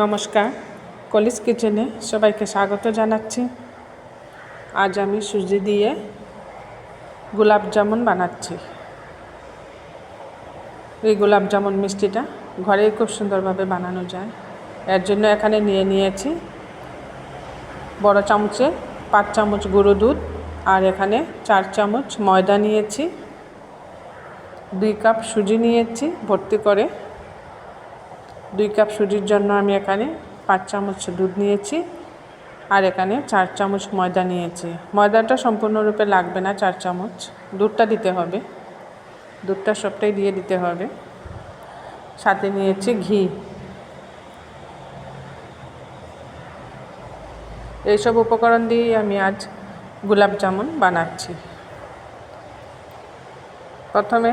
নমস্কার। কলিজ কিচেনে সবাইকে স্বাগত জানাচ্ছি। আজ আমি সুজি দিয়ে গোলাপ জামুন বানাচ্ছি। এই গোলাপ জামুন মিষ্টিটা ঘরেই খুব সুন্দরভাবে বানানো যায়। এর জন্য এখানে নিয়ে নিয়েছি বড় চামচে পাঁচ চামচ গুঁড়ো দুধ আর এখানে চার চামচ ময়দা নিয়েছি। দুই কাপ সুজি নিয়েছি ভর্তি করে দুই কাপ সুজির জন্য আমি এখানে পাঁচ চামচ দুধ নিয়েছি আর এখানে চার চামচ ময়দা নিয়েছি। ময়দাটা সম্পূর্ণরূপে লাগবে না, চার চামচ। দুধটা দিতে হবে। দুধটা সবটাই দিয়ে দিতে হবে। সাথে নিয়েছি ঘি। এইসব উপকরণ দিয়েই আমি আজ গোলাপ জামুন বানাচ্ছি। প্রথমে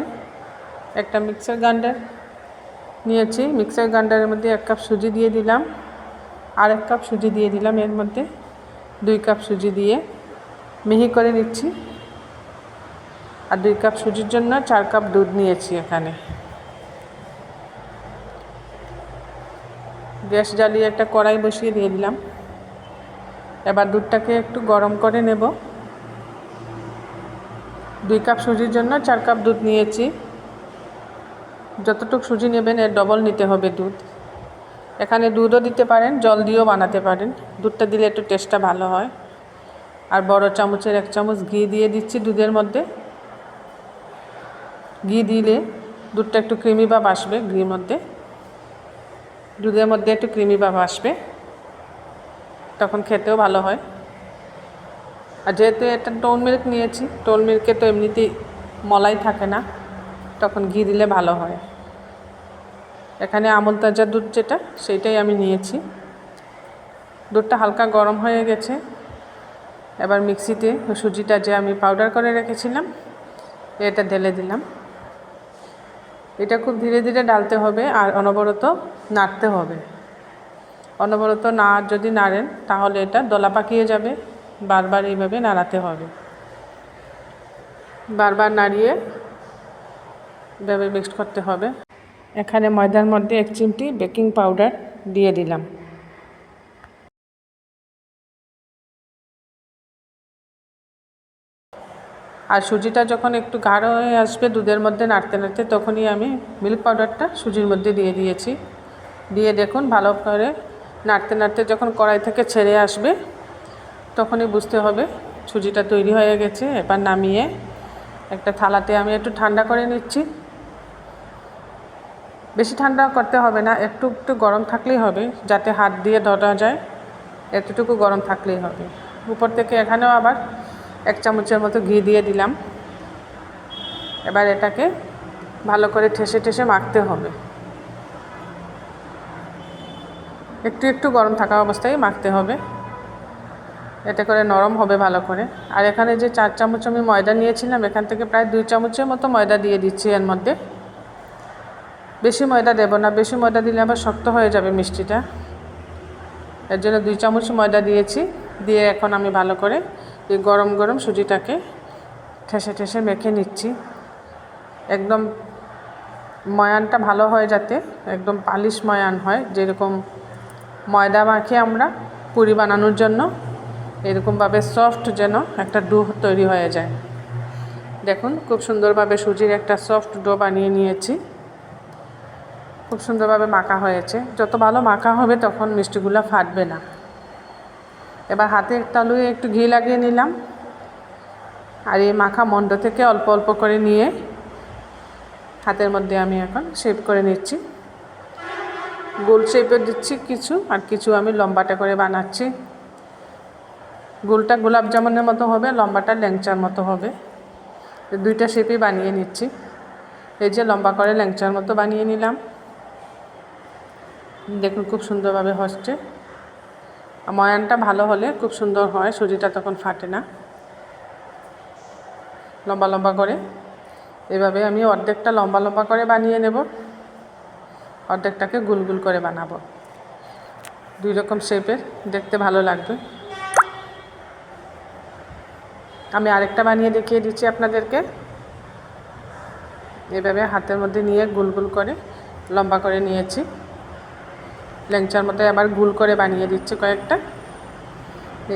একটা মিক্সার গ্রাইন্ডার নিয়েছি। মিক্সার গ্রাইন্ডারের মধ্যে এক কাপ সুজি দিয়ে দিলাম। আর এক কাপ সুজি দিয়ে দিলাম এর মধ্যে। দুই কাপ সুজি দিয়ে মিহি করে নিচ্ছি। আর দুই কাপ সুজির জন্য চার কাপ দুধ নিয়েছি এখানে। গ্যাস জ্বালিয়ে একটা কড়াই বসিয়ে দিয়ে দিলাম। এবার দুধটাকে একটু গরম করে নেব। দুই কাপ সুজির জন্য চার কাপ দুধ নিয়েছি। যতটুকু সুজি নেবেন, এর ডবল নিতে হবে দুধ। এখানে দুধও দিতে পারেন, জল দিয়েও বানাতে পারেন। দুধটা দিলে একটু টেস্টটা ভালো হয়। আর বড় চামচের এক চামচ ঘি দিয়ে দিচ্ছি দুধের মধ্যে। ঘি দিলে দুধটা একটু ক্রিমি ভাব আসবে ঘির মধ্যে। দুধের মধ্যে একটু ক্রিমি ভাব আসবে। তখন খেতেও ভালো হয়। আর যেহেতু এটা টোল মিল্ক নিয়েছি টোল মিল্কে তো এমনিতেই মলাই থাকে না, তখন ঘি দিলে ভালো হয়। এখানে আমল তাজা দুধ যেটা, সেইটাই আমি নিয়েছি। দুধটা হালকা গরম হয়ে গেছে। এবার মিক্সিতে সুজিটা যে আমি পাউডার করে রেখেছিলাম, এটা ঢেলে দিলাম। এটা খুব ধীরে ধীরে ডালতে হবে আর অনবরত নাড়তে হবে। অনবরত না, যদি নাড়েন, তাহলে এটা দলা পাকিয়ে যাবে। বারবার এইভাবে নাড়াতে হবে। বারবার নাড়িয়ে, এভাবে মিক্সড করতে হবে। এখানে ময়দার মধ্যে এক চিমটি বেকিং পাউডার দিয়ে দিলাম। আর সুজিটা যখন একটু গাঢ় হয়ে আসবে দুধের মধ্যে নাড়তে নাড়তে, তখনই আমি মিল্ক পাউডারটা সুজির মধ্যে দিয়ে দিয়েছি। দিয়ে দেখুন ভালো করে নাড়তে নাড়তে যখন কড়াই থেকে ছেড়ে আসবে, তখনই বুঝতে হবে সুজিটা তৈরি হয়ে গেছে। এবার নামিয়ে একটা থালাতে আমি একটু ঠান্ডা করে নিচ্ছি। বেশি ঠান্ডা করতে হবে না একটু একটু গরম থাকলেই হবে, যাতে হাত দিয়ে ধরা যায়, এতটুকু গরম থাকলেই হবে। উপর থেকে এখানেও আবার এক চামচের মতো ঘি দিয়ে দিলাম। এবার এটাকে ভালো করে ঠেসে ঠেসে মাখতে হবে। একটু একটু গরম থাকা অবস্থায় মাখতে হবে। এতে করে নরম হবে ভালো করে। আর এখানে যে চার চামচ আমি ময়দা নিয়েছিলাম, এখান থেকে প্রায় দুই চামচের মতো ময়দা দিয়ে দিচ্ছি এর মধ্যে। বেশি ময়দা দেবো না, বেশি ময়দা দিলে আবার শক্ত হয়ে যাবে মিষ্টিটা। এর জন্য দুই চামচ ময়দা দিয়েছি, দিয়ে এখন আমি ভালো করে এই গরম গরম সুজিটাকে ঠেসে ঠেসে মেখে নিচ্ছি। একদম ময়ানটা ভালো হয় যাতে, একদম পালিশ ময়ান হয়, যেরকম ময়দা মাখে আমরা পুরি বানানোর জন্য, এরকমভাবে সফট যেন একটা ডো তৈরি হয়ে যায়। দেখুন, খুব সুন্দরভাবে সুজির একটা সফট ডো বানিয়ে নিয়েছি। খুব সুন্দরভাবে মাখা হয়েছে। যত ভালো মাখা হবে তখন মিষ্টিগুলো ফাটবে না। এবার হাতে তালুয়ে একটু ঘি লাগিয়ে নিলাম। আর এই মাখা মন্ড থেকে অল্প অল্প করে নিয়ে হাতের মধ্যে আমি এখন শেপ করে নিচ্ছি। গোল শেপে দিচ্ছি কিছু আর কিছু আমি লম্বাটা করে বানাচ্ছি। গোলটা গোলাপ জামুনের মতো হবে, লম্বাটা ল্যাংচার মতো হবে। দুইটা শেপই বানিয়ে নিচ্ছি। এই যে লম্বা করে ল্যাংচার মতো বানিয়ে নিলাম। দেখুন, খুব সুন্দরভাবে হচ্ছে। ময়ানটা ভালো হলে খুব সুন্দর হয়, সুজিটা তখন ফাটে না। লম্বা লম্বা করে। এভাবে আমি অর্ধেকটা লম্বা লম্বা করে বানিয়ে নেব। অর্ধেকটাকে গুল গুল করে বানাবো। দুই রকম শেপের দেখতে ভালো লাগবে। আমি আরেকটা বানিয়ে দেখিয়ে দিচ্ছি আপনাদেরকে। এভাবে হাতের মধ্যে নিয়ে গুল গুল করে লম্বা করে নিয়েছি। ল্যাংচার মতো আবার গুল করে বানিয়ে দিচ্ছি কয়েকটা।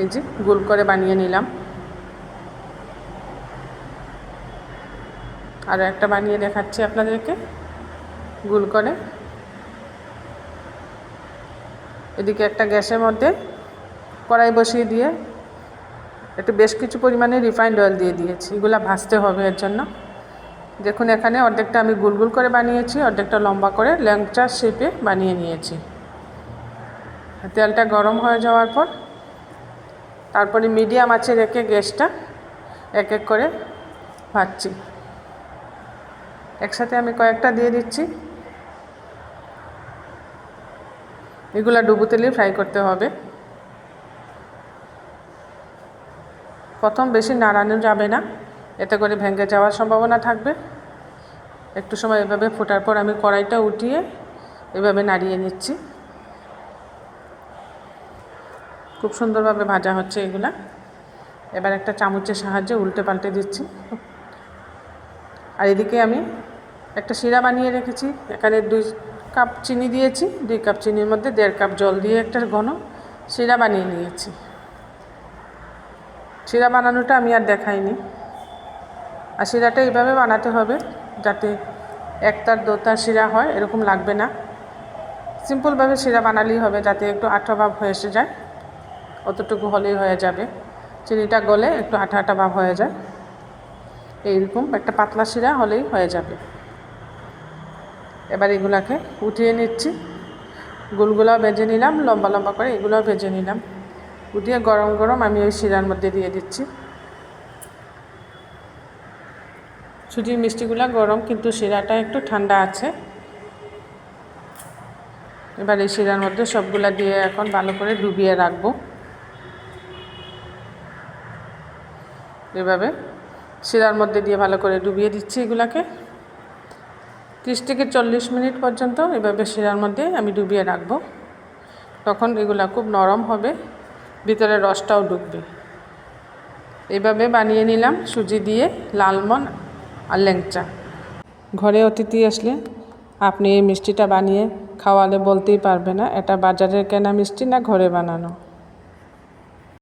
এই যে, গুল করে বানিয়ে নিলাম। আর একটা বানিয়ে দেখাচ্ছি আপনাদেরকে, গুল করে। এদিকে একটা গ্যাসের মধ্যে কড়াই বসিয়ে দিয়ে একটু বেশ কিছু পরিমাণে রিফাইন্ড অয়েল দিয়ে দিয়েছি। এগুলো ভাজতে হবে এর জন্য। দেখুন এখানে অর্ধেকটা আমি গুলগুল করে বানিয়েছি, অর্ধেকটা লম্বা করে ল্যাংচার শেপে বানিয়ে নিয়েছি। তেলটা গরম হয়ে যাওয়ার পর তারপরে মিডিয়াম আছে রেখে গ্যাসটা এক এক করে ভাজছি। একসাথে আমি কয়েকটা দিয়ে দিচ্ছি। এগুলো ডুবু তেলেই ফ্রাই করতে হবে। প্রথম বেশি নাড়ানো যাবে না। এতে করে ভেঙে যাওয়ার সম্ভাবনা থাকবে। একটু সময় এভাবে ফোটার পর আমি কড়াইটা উঠিয়ে এভাবে নাড়িয়ে নিচ্ছি। খুব সুন্দরভাবে ভাজা হচ্ছে এগুলা। এবার একটা চামচের সাহায্যে উল্টে পাল্টে দিচ্ছি। আর এদিকে আমি একটা শিরা বানিয়ে রেখেছি। এখানে দুই কাপ চিনি দিয়েছি, দুই কাপ চিনির মধ্যে দেড় কাপ জল দিয়ে একটা ঘন শিরা বানিয়ে নিয়েছি। শিরা বানানোটা আমি আর দেখাইনি। আর শিরাটা এইভাবে বানাতে হবে যাতে একতার, দোতার শিরা হয়, এরকম লাগবে না। সিম্পলভাবে শিরা বানালেই হবে, যাতে একটু আঠা ভাব হয়ে এসে যায়। অতটুকু হলেই হয়ে যাবে। চিনিটা গলে একটু আঠা আঠা ভাব হয়ে যায়। এইরকম একটা পাতলা শিরা হলেই হয়ে যাবে। এবার এগুলাকে উঠিয়ে নিচ্ছি। গুলগুলাও ভেজে নিলাম, লম্বা লম্বা করে এগুলোও ভেজে নিলাম। উঠিয়ে গরম গরম আমি ওই শিরার মধ্যে দিয়ে দিচ্ছি। সুজির মিষ্টিগুলো গরম, কিন্তু শিরাটা একটু ঠান্ডা আছে। এবার এই শিরার মধ্যে সবগুলা দিয়ে এখন ভালো করে ডুবিয়ে রাখব। এভাবে শিরার মধ্যে দিয়ে ভালো করে ডুবিয়ে দিচ্ছি এগুলাকে। ত্রিশ থেকে চল্লিশ মিনিট পর্যন্ত এভাবে শিরার মধ্যে আমি ডুবিয়ে রাখব। তখন এগুলা খুব নরম হবে, ভিতরে রসটাও ডুববে এভাবে বানিয়ে নিলাম সুজি দিয়ে লালমন আর ল্যাংচা ঘরে অতিথি আসলে আপনি এই মিষ্টিটা বানিয়ে খাওয়ালে বলতেই পারবে না, এটা বাজারের কেনা মিষ্টি না ঘরে বানানো।